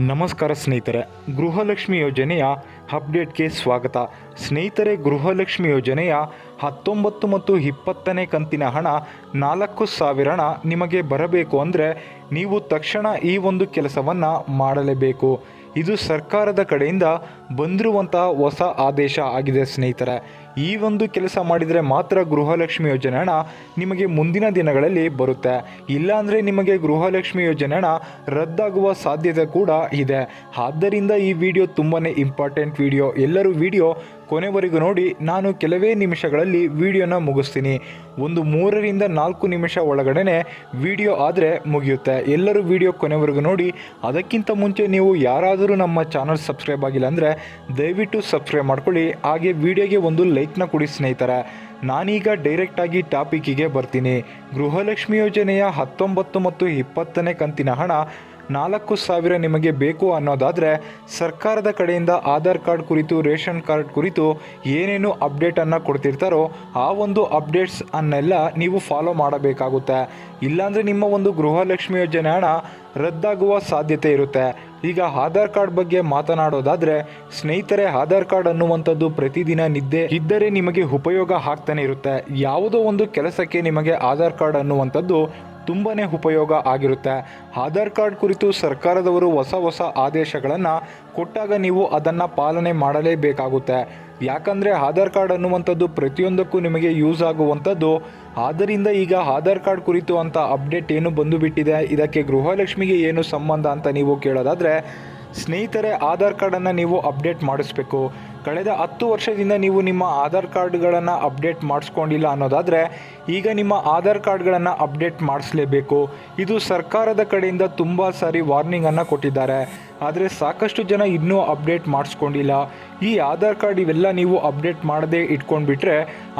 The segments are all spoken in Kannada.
ನಮಸ್ಕಾರ ಸ್ನೇಹಿತರೆ, ಗೃಹಲಕ್ಷ್ಮಿ ಯೋಜನೆಯ ಅಪ್ಡೇಟ್ಗೆ ಸ್ವಾಗತ. ಸ್ನೇಹಿತರೆ, ಗೃಹಲಕ್ಷ್ಮಿ ಯೋಜನೆಯ ಹತ್ತೊಂಬತ್ತು ಮತ್ತು ಇಪ್ಪತ್ತನೇ ಕಂತಿನ ಹಣ ನಾಲ್ಕು ಸಾವಿರ ನಿಮಗೆ ಬರಬೇಕು ಅಂದರೆ ನೀವು ತಕ್ಷಣ ಈ ಒಂದು ಕೆಲಸವನ್ನು ಮಾಡಲೇಬೇಕು. ಇದು ಸರ್ಕಾರದ ಕಡೆಯಿಂದ ಬಂದಿರುವಂತಹ ಹೊಸ ಆದೇಶ ಆಗಿದೆ ಸ್ನೇಹಿತರೆ. ಈ ಒಂದು ಕೆಲಸ ಮಾಡಿದರೆ ಮಾತ್ರ ಗೃಹಲಕ್ಷ್ಮಿ ಯೋಜನೆ ಹಣ ನಿಮಗೆ ಮುಂದಿನ ದಿನಗಳಲ್ಲಿ ಬರುತ್ತೆ. ಇಲ್ಲಾಂದರೆ ನಿಮಗೆ ಗೃಹಲಕ್ಷ್ಮಿ ಯೋಜನೆ ಹಣ ರದ್ದಾಗುವ ಸಾಧ್ಯತೆ ಕೂಡ ಇದೆ. ಆದ್ದರಿಂದ ಈ ವಿಡಿಯೋ ತುಂಬಾ ಇಂಪಾರ್ಟೆಂಟ್ ವಿಡಿಯೋ. ಎಲ್ಲರೂ ವಿಡಿಯೋ ಕೊನೆವರೆಗೂ ನೋಡಿ, ನಾನು ಕೆಲವೇ ನಿಮಿಷಗಳಲ್ಲಿ ವಿಡಿಯೋನ ಮುಗಿಸ್ತೀನಿ. ಒಂದು ಮೂರರಿಂದ ನಾಲ್ಕು ನಿಮಿಷ ಒಳಗಡೆ ವಿಡಿಯೋ ಆದರೆ ಮುಗಿಯುತ್ತೆ. ಎಲ್ಲರೂ ವಿಡಿಯೋ ಕೊನೆವರೆಗೂ ನೋಡಿ. ಅದಕ್ಕಿಂತ ಮುಂಚೆ ನೀವು ಯಾರಾದರೂ ನಮ್ಮ ಚಾನಲ್ ಸಬ್ಸ್ಕ್ರೈಬ್ ಆಗಿಲ್ಲ ಅಂದರೆ ದಯವಿಟ್ಟು ಸಬ್ಸ್ಕ್ರೈಬ್ ಮಾಡ್ಕೊಳ್ಳಿ. ಹಾಗೆ ವಿಡಿಯೋಗೆ ಒಂದು ಲೈಕ್ನ ಕೊಡಿ ಸ್ನೇಹಿತರೆ. ನಾನೀಗ ಡೈರೆಕ್ಟಾಗಿ ಟಾಪಿಕ್ಕಿಗೆ ಬರ್ತೀನಿ. ಗೃಹಲಕ್ಷ್ಮಿ ಯೋಜನೆಯ ಹತ್ತೊಂಬತ್ತು ಮತ್ತು ಇಪ್ಪತ್ತನೇ ಕಂತಿನ ಹಣ ನಾಲ್ಕು ಸಾವಿರ ನಿಮಗೆ ಬೇಕು ಅನ್ನೋದಾದರೆ ಸರ್ಕಾರದ ಕಡೆಯಿಂದ ಆಧಾರ್ ಕಾರ್ಡ್ ಕುರಿತು, ರೇಷನ್ ಕಾರ್ಡ್ ಕುರಿತು ಏನೇನು ಅಪ್ಡೇಟನ್ನು ಕೊಡ್ತಿರ್ತಾರೋ ಆ ಒಂದು ಅಪ್ಡೇಟ್ಸ್ ಅನ್ನೆಲ್ಲ ನೀವು ಫಾಲೋ ಮಾಡಬೇಕಾಗುತ್ತೆ. ಇಲ್ಲಾಂದರೆ ನಿಮ್ಮ ಒಂದು ಗೃಹಲಕ್ಷ್ಮಿ ಯೋಜನೆ ಹಣ ರದ್ದಾಗುವ ಸಾಧ್ಯತೆ ಇರುತ್ತೆ. ಈಗ ಆಧಾರ್ ಕಾರ್ಡ್ ಬಗ್ಗೆ ಮಾತನಾಡೋದಾದರೆ ಸ್ನೇಹಿತರೆ, ಆಧಾರ್ ಕಾರ್ಡ್ ಅನ್ನುವಂಥದ್ದು ಪ್ರತಿದಿನ ನಿದ್ದೆ ಇದ್ದರೆ ನಿಮಗೆ ಉಪಯೋಗ ಆಗ್ತಾನೆ ಇರುತ್ತೆ. ಯಾವುದೋ ಒಂದು ಕೆಲಸಕ್ಕೆ ನಿಮಗೆ ಆಧಾರ್ ಕಾರ್ಡ್ ಅನ್ನುವಂಥದ್ದು ತುಂಬಾ ಉಪಯೋಗ ಆಗಿರುತ್ತೆ. ಆಧಾರ್ ಕಾರ್ಡ್ ಕುರಿತು ಸರ್ಕಾರದವರು ಹೊಸ ಹೊಸ ಆದೇಶಗಳನ್ನು ಕೊಟ್ಟಾಗ ನೀವು ಅದನ್ನು ಪಾಲನೆ ಮಾಡಲೇಬೇಕಾಗುತ್ತೆ. ಯಾಕಂದರೆ ಆಧಾರ್ ಕಾರ್ಡ್ ಅನ್ನುವಂಥದ್ದು ಪ್ರತಿಯೊಂದಕ್ಕೂ ನಿಮಗೆ ಯೂಸ್ ಆಗುವಂಥದ್ದು. ಆದ್ದರಿಂದ ಈಗ ಆಧಾರ್ ಕಾರ್ಡ್ ಕುರಿತು ಅಂತ ಅಪ್ಡೇಟ್ ಏನು ಬಂದು ಬಿಟ್ಟಿದೆ ಇದಕ್ಕೆ ಗೃಹಲಕ್ಷ್ಮಿಗೆ ಏನು ಸಂಬಂಧ ಅಂತ ನೀವು ಕೇಳೋದಾದರೆ, ಸ್ನೇಹಿತರೆ, ಆಧಾರ್ ಕಾರ್ಡನ್ನು ನೀವು ಅಪ್ಡೇಟ್ ಮಾಡಿಸ್ಬೇಕು. ಕಳೆದ ಹತ್ತು ವರ್ಷದಿಂದ ನೀವು ನಿಮ್ಮ ಆಧಾರ್ ಕಾರ್ಡ್ಗಳನ್ನು ಅಪ್ಡೇಟ್ ಮಾಡಿಸ್ಕೊಂಡಿಲ್ಲ ಅನ್ನೋದಾದರೆ, ಈಗ ನಿಮ್ಮ ಆಧಾರ್ ಕಾರ್ಡ್ಗಳನ್ನು ಅಪ್ಡೇಟ್ ಮಾಡಿಸಲೇಬೇಕು. ಇದು ಸರ್ಕಾರದ ಕಡೆಯಿಂದ ತುಂಬ ಸಾರಿ ವಾರ್ನಿಂಗನ್ನು ಕೊಟ್ಟಿದ್ದಾರೆ. ಆದರೆ ಸಾಕಷ್ಟು ಜನ ಇನ್ನೂ ಅಪ್ಡೇಟ್ ಮಾಡಿಸ್ಕೊಂಡಿಲ್ಲ. ಈ ಆಧಾರ್ ಕಾರ್ಡ್ ಇವೆಲ್ಲ ನೀವು ಅಪ್ಡೇಟ್ ಮಾಡದೇ ಇಟ್ಕೊಂಡ್ಬಿಟ್ರೆ,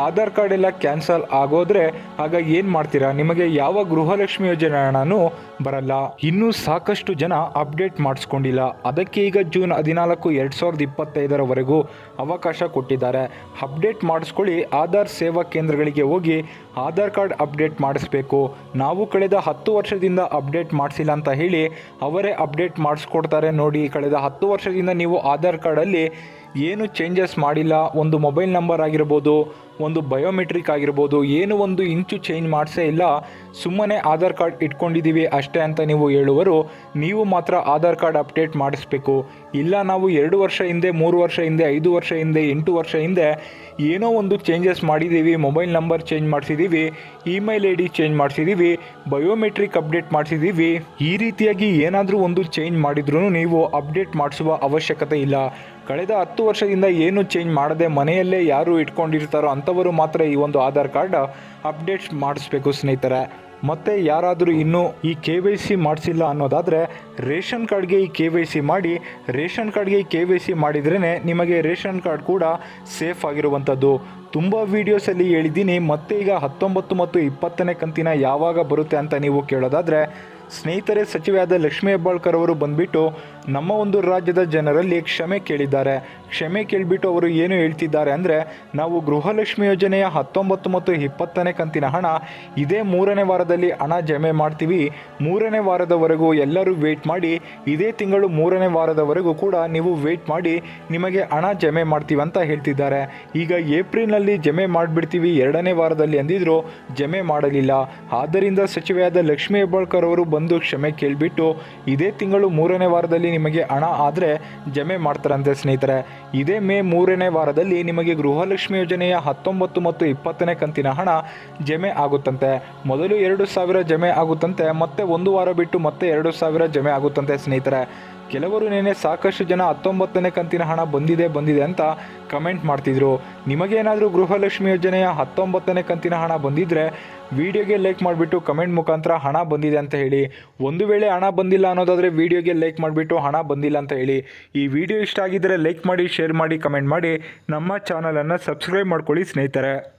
ಆಧಾರ್ ಕಾರ್ಡ್ ಎಲ್ಲ ಕ್ಯಾನ್ಸಲ್ ಆಗೋದ್ರೆ ಆಗ ಏನು ಮಾಡ್ತೀರಾ? ನಿಮಗೆ ಯಾವ ಗೃಹಲಕ್ಷ್ಮಿ ಯೋಜನೆ ಹಣನೂ ಬರಲ್ಲ. ಇನ್ನೂ ಸಾಕಷ್ಟು ಜನ ಅಪ್ಡೇಟ್ ಮಾಡಿಸ್ಕೊಂಡಿಲ್ಲ. ಅದಕ್ಕೆ ಈಗ ಜೂನ್ ಹದಿನಾಲ್ಕು, ಎರಡು ಸಾವಿರದ ಇಪ್ಪತ್ತೈದರವರೆಗೂ ಅವಕಾಶ ಕೊಟ್ಟಿದ್ದಾರೆ. ಅಪ್ಡೇಟ್ ಮಾಡಿಸ್ಕೊಳ್ಳಿ, ಆಧಾರ್ ಸೇವಾ ಕೇಂದ್ರಗಳಿಗೆ ಹೋಗಿ ಆಧಾರ್ ಕಾರ್ಡ್ ಅಪ್ಡೇಟ್ ಮಾಡಿಸ್ಬೇಕು. ನಾವು ಕಳೆದ ಹತ್ತು ವರ್ಷದಿಂದ ಅಪ್ಡೇಟ್ ಮಾಡಿಸಿಲ್ಲ ಅಂತ ಹೇಳಿ ಅವರೇ ಅಪ್ಡೇಟ್ ಮಾಡಿಸ್ಕೊಡ್ತಾರೆ ನೋಡಿ. ಕಳೆದ ಹತ್ತು ವರ್ಷದಿಂದ ನೀವು ಆಧಾರ್ ಕಾರ್ಡಲ್ಲಿ ಏನು ಚೇಂಜಸ್ ಮಾಡಿಲ್ಲ, ಒಂದು ಮೊಬೈಲ್ ನಂಬರ್ ಆಗಿರ್ಬೋದು, ಒಂದು ಬಯೋಮೆಟ್ರಿಕ್ ಆಗಿರ್ಬೋದು, ಏನು ಒಂದು ಇಂಚು ಚೇಂಜ್ ಮಾಡಿಸೇ ಇಲ್ಲ. ಸುಮ್ಮನೆ ಆಧಾರ್ ಕಾರ್ಡ್ ಇಟ್ಕೊಂಡಿದ್ದೀವಿ ಅಷ್ಟೇ ಅಂತ ನೀವು ಹೇಳುವರು. ನೀವು ಮಾತ್ರ ಆಧಾರ್ ಕಾರ್ಡ್ ಅಪ್ಡೇಟ್ ಮಾಡಿಸ್ಬೇಕು. ಇಲ್ಲ ನಾವು ಎರಡು ವರ್ಷ ಹಿಂದೆ, ಮೂರು ವರ್ಷ ಹಿಂದೆ, ಐದು ವರ್ಷ ಹಿಂದೆ, ಎಂಟು ವರ್ಷ ಹಿಂದೆ ಏನೋ ಒಂದು ಚೇಂಜಸ್ ಮಾಡಿದ್ದೀವಿ ಮೊಬೈಲ್ ನಂಬರ್ ಚೇಂಜ್ ಮಾಡಿಸಿದ್ದೀವಿ ಇಮೇಲ್ ಐ ಡಿ ಚೇಂಜ್ ಮಾಡಿಸಿದ್ದೀವಿ ಬಯೋಮೆಟ್ರಿಕ್ ಅಪ್ಡೇಟ್ ಮಾಡಿಸಿದ್ದೀವಿ. ಈ ರೀತಿಯಾಗಿ ಏನಾದರೂ ಒಂದು ಚೇಂಜ್ ಮಾಡಿದ್ರೂ ನೀವು ಅಪ್ಡೇಟ್ ಮಾಡಿಸುವ ಅವಶ್ಯಕತೆ ಇಲ್ಲ. ಕಳೆದ ಹತ್ತು ವರ್ಷದಿಂದ ಏನು ಚೇಂಜ್ ಮಾಡದೆ ಮನೆಯಲ್ಲೇ ಯಾರು ಇಟ್ಕೊಂಡಿರ್ತಾರೋ ಅಂಥವರು ಮಾತ್ರ ಈ ಒಂದು ಆಧಾರ್ ಕಾರ್ಡ್ ಅಪ್ಡೇಟ್ ಮಾಡಿಸ್ಬೇಕು ಸ್ನೇಹಿತರೆ. ಮತ್ತು ಯಾರಾದರೂ ಇನ್ನೂ ಈ ಕೆ ವೈ ಸಿ ಮಾಡಿಸಿಲ್ಲ ಅನ್ನೋದಾದರೆ ರೇಷನ್ ಕಾರ್ಡ್ಗೆ ಈ ಕೆ ವೈ ಸಿ ಮಾಡಿ, ರೇಷನ್ ಕಾರ್ಡ್ಗೆ ಈ ಕೆ ವೈ ಸಿ ಮಾಡಿದ್ರೇ ನಿಮಗೆ ರೇಷನ್ ಕಾರ್ಡ್ ಕೂಡ ಸೇಫ್ ಆಗಿರುವಂಥದ್ದು. ತುಂಬ ವೀಡಿಯೋಸಲ್ಲಿ ಹೇಳಿದ್ದೀನಿ, ಮತ್ತೆ ಈಗ ಹತ್ತೊಂಬತ್ತು ಮತ್ತು ಇಪ್ಪತ್ತನೇ ಕಂತಿನ ಯಾವಾಗ ಬರುತ್ತೆ ಅಂತ ನೀವು ಕೇಳೋದಾದರೆ ಸ್ನೇಹಿತರೆ, ಸಚಿವೆಯಾದ ಲಕ್ಷ್ಮೀ ಹೆಬ್ಬಾಳ್ಕರ್ ಅವರು ಬಂದ್ಬಿಟ್ಟು ನಮ್ಮ ಒಂದು ರಾಜ್ಯದ ಜನರಲ್ಲಿ ಕ್ಷಮೆ ಕೇಳಿದ್ದಾರೆ. ಕ್ಷಮೆ ಕೇಳಿಬಿಟ್ಟು ಅವರು ಏನು ಹೇಳ್ತಿದ್ದಾರೆ ಅಂದರೆ, ನಾವು ಗೃಹಲಕ್ಷ್ಮಿ ಯೋಜನೆಯ ಹತ್ತೊಂಬತ್ತು ಮತ್ತು ಇಪ್ಪತ್ತನೇ ಕಂತಿನ ಹಣ ಇದೇ ಮೂರನೇ ವಾರದಲ್ಲಿ ಹಣ ಜಮೆ ಮಾಡ್ತೀವಿ. ಮೂರನೇ ವಾರದವರೆಗೂ ಎಲ್ಲರೂ ವೇಟ್ ಮಾಡಿ, ಇದೇ ತಿಂಗಳು ಮೂರನೇ ವಾರದವರೆಗೂ ಕೂಡ ನೀವು ವೇಟ್ ಮಾಡಿ, ನಿಮಗೆ ಹಣ ಜಮೆ ಮಾಡ್ತೀವಿ ಅಂತ ಹೇಳ್ತಿದ್ದಾರೆ. ಈಗ ಏಪ್ರಿಲ್ನಲ್ಲಿ ಜಮೆ ಮಾಡಿಬಿಡ್ತೀವಿ, ಎರಡನೇ ವಾರದಲ್ಲಿ ಅಂದಿದ್ರು ಜಮೆ ಮಾಡಲಿಲ್ಲ. ಆದ್ದರಿಂದ ಸಚಿವೆಯಾದ ಲಕ್ಷ್ಮೀ ಹೆಬ್ಬಾಳ್ಕರ್ ಅವರು ಬಂದು ಕ್ಷಮೆ ಕೇಳಿಬಿಟ್ಟು ಇದೇ ತಿಂಗಳು ಮೂರನೇ ವಾರದಲ್ಲಿ ನಿಮಗೆ ಹಣ ಆದರೆ ಜಮೆ ಮಾಡ್ತಾರಂತೆ ಸ್ನೇಹಿತರೆ. ಇದೇ ಮೇ ಮೂರನೇ ವಾರದಲ್ಲಿ ನಿಮಗೆ ಗೃಹಲಕ್ಷ್ಮಿ ಯೋಜನೆಯ ಹತ್ತೊಂಬತ್ತು ಮತ್ತು ಇಪ್ಪತ್ತನೇ ಕಂತಿನ ಹಣ ಜಮೆ ಆಗುತ್ತಂತೆ. ಮೊದಲು ಎರಡು ಸಾವಿರ ಜಮೆ ಆಗುತ್ತಂತೆ, ಮತ್ತೆ ಒಂದು ವಾರ ಬಿಟ್ಟು ಮತ್ತೆ ಎರಡು ಸಾವಿರ ಜಮೆ ಆಗುತ್ತಂತೆ ಸ್ನೇಹಿತರೆ. ಕೆಲವರು ನೆನೆ ಸಾಕಷ್ಟು ಜನ ಹತ್ತೊಂಬತ್ತನೇ ಕಂತಿನ ಹಣ ಬಂದಿದೆ ಬಂದಿದೆ ಅಂತ ಕಮೆಂಟ್ ಮಾಡ್ತಿದ್ರು. ನಿಮಗೇನಾದರೂ ಗೃಹಲಕ್ಷ್ಮಿ ಯೋಜನೆಯ ಹತ್ತೊಂಬತ್ತನೇ ಕಂತಿನ ಹಣ ಬಂದಿದ್ದರೆ ವಿಡಿಯೋಗೆ ಲೈಕ್ ಮಾಡಿಬಿಟ್ಟು ಕಮೆಂಟ್ ಮುಖಾಂತರ ಹಣ ಬಂದಿದೆ ಅಂತ ಹೇಳಿ. ಒಂದು ವೇಳೆ ಹಣ ಬಂದಿಲ್ಲ ಅನ್ನೋದಾದರೆ ವಿಡಿಯೋಗೆ ಲೈಕ್ ಮಾಡಿಬಿಟ್ಟು ಹಣ ಬಂದಿಲ್ಲ ಅಂತ ಹೇಳಿ. ಈ ವಿಡಿಯೋ ಇಷ್ಟ ಆಗಿದ್ದರೆ ಲೈಕ್ ಮಾಡಿ, ಶೇರ್ ಮಾಡಿ, ಕಮೆಂಟ್ ಮಾಡಿ. ನಮ್ಮ ಚಾನಲನ್ನು ಸಬ್ಸ್ಕ್ರೈಬ್ ಮಾಡ್ಕೊಳ್ಳಿ ಸ್ನೇಹಿತರೆ.